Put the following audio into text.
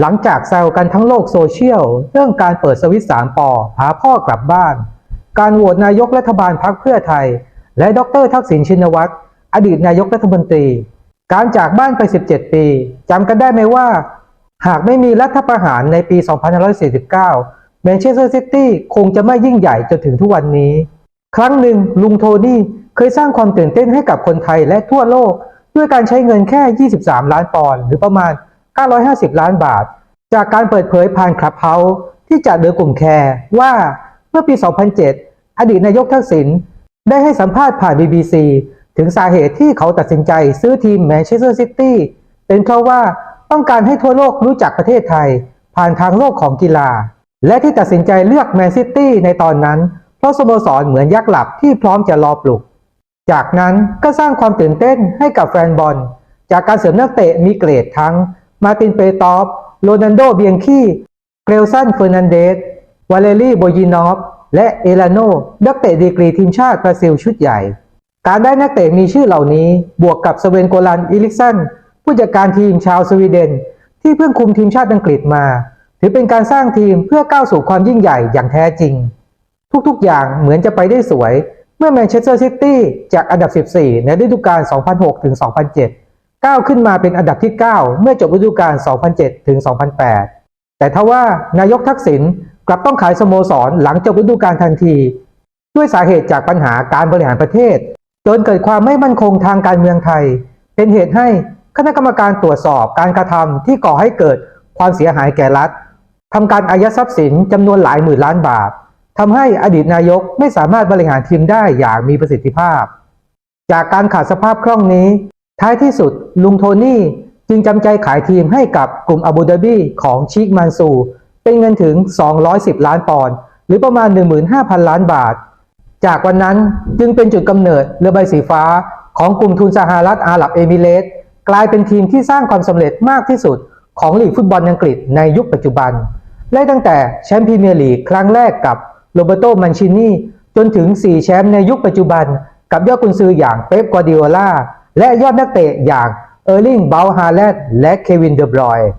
หลังจากแซวกันทั้งโลกโซเชียล เรื่องการเปิดสวิตสามปอพาพ่อกลับบ้าน การโหวตนายกรัฐบาลพักเพื่อไทย และดรทักษิณชินวัตรอดีตนายกรัฐมนตรี การจากบ้านไป 17 ปีจำกันได้ไหมว่า หากไม่มีรัฐประหารในปี 2549 แมนเชสเตอร์ซิตี้คงจะไม่ยิ่งใหญ่จนถึงทุกวันนี้ ครั้งหนึ่งลุงโทนี่เคยสร้างความตื่นเต้นให้กับคนไทยและทั่วโลก ด้วยการใช้เงินแค่ 23 ล้านปอนด์หรือประมาณ 950 ล้านบาท จากการเปิดเผยผ่านคลับเฮาส์ที่จัดโดยกลุ่มแคร์ว่าเมื่อปี 2007 อดีตนายกทักษิณได้ให้สัมภาษณ์ผ่าน BBC ถึงสาเหตุที่เขาตัดสินใจซื้อทีมแมนเชสเตอร์ซิตี้เป็นเพราะว่าต้องการให้ทั่วโลกรู้จักประเทศไทย ผ่านทางโลกของกีฬา และที่ตัดสินใจเลือกแมนซิตี้ในตอนนั้น เพราะสโมสรเหมือนยักษ์หลับที่พร้อมจะรอปลุก จากนั้นก็สร้างความตื่นเต้นให้กับแฟนบอล จากการเสริมนักเตะมีเกรดทั้ง มาตินเปตอฟโรนันโดเบียงคีเกรลซันเฟอร์นันเดสวาเลรีโบยินอฟและเอลาโนนักเตะดีกรีทีมชาติบราซิลชุดใหญ่ การได้นักเตะมีชื่อเหล่านี้บวกกับสเวนโกลันอิลิกสันผู้จัดการทีมชาวสวีเดน ที่เพิ่งคุมทีมชาติอังกฤษมา ถือเป็นการสร้างทีมเพื่อก้าวสู่ความยิ่งใหญ่อย่างแท้จริง ทุกๆอย่างเหมือนจะไปได้สวย เมื่อแมนเชสเตอร์ซิตี้จากอันดับ 14 ในฤดูกาล 2006-2007 ก้าวขึ้นมาเป็นอันดับที่ 9 เมื่อจบฤดูกาล 2007 ถึง 2008 แต่ทว่านายกทักษิณกลับต้องขายสโมสรหลังจบฤดูกาลทันที ด้วยสาเหตุจากปัญหาการบริหารประเทศ จนเกิดความไม่มั่นคงทางการเมืองไทย เป็นเหตุให้คณะกรรมการตรวจสอบการกระทำที่ก่อให้เกิดความเสียหายแก่รัฐทำการอายัดทรัพย์สินจำนวนหลายหมื่นล้านบาททำให้อดีตนายกไม่สามารถบริหารทีมได้อย่างมีประสิทธิภาพ จากการขาดสภาพคล่องนี้ ท้ายที่สุดลุงโทนี่จึงจำใจขายทีมให้กับกลุ่มอาบูดาบีของชิคมันซู เป็นเงินถึง 210 ล้านปอนด์หรือประมาณ 15,000 ล้านบาท จากวันนั้นจึงเป็นจุดกำเนิดเรือใบสีฟ้าของกลุ่มทุนสหรัฐอาหรับเอมิเรตส์กลายเป็นทีมที่สร้างความสำเร็จมากที่สุดของลีกฟุตบอลอังกฤษในยุคปัจจุบันและตั้งแต่แชมป์พรีเมียร์ลีกครั้งแรกกับโรเบโตมันชินีจนถึง 4 แชมป์ในยุคปัจจุบัน กับยอดกุนซืออย่างเป๊ปกวาดิโอลา และยอดนักเตะอย่างเออร์ลิงเบลฮาแลนด์และเควินเดอบรอยน์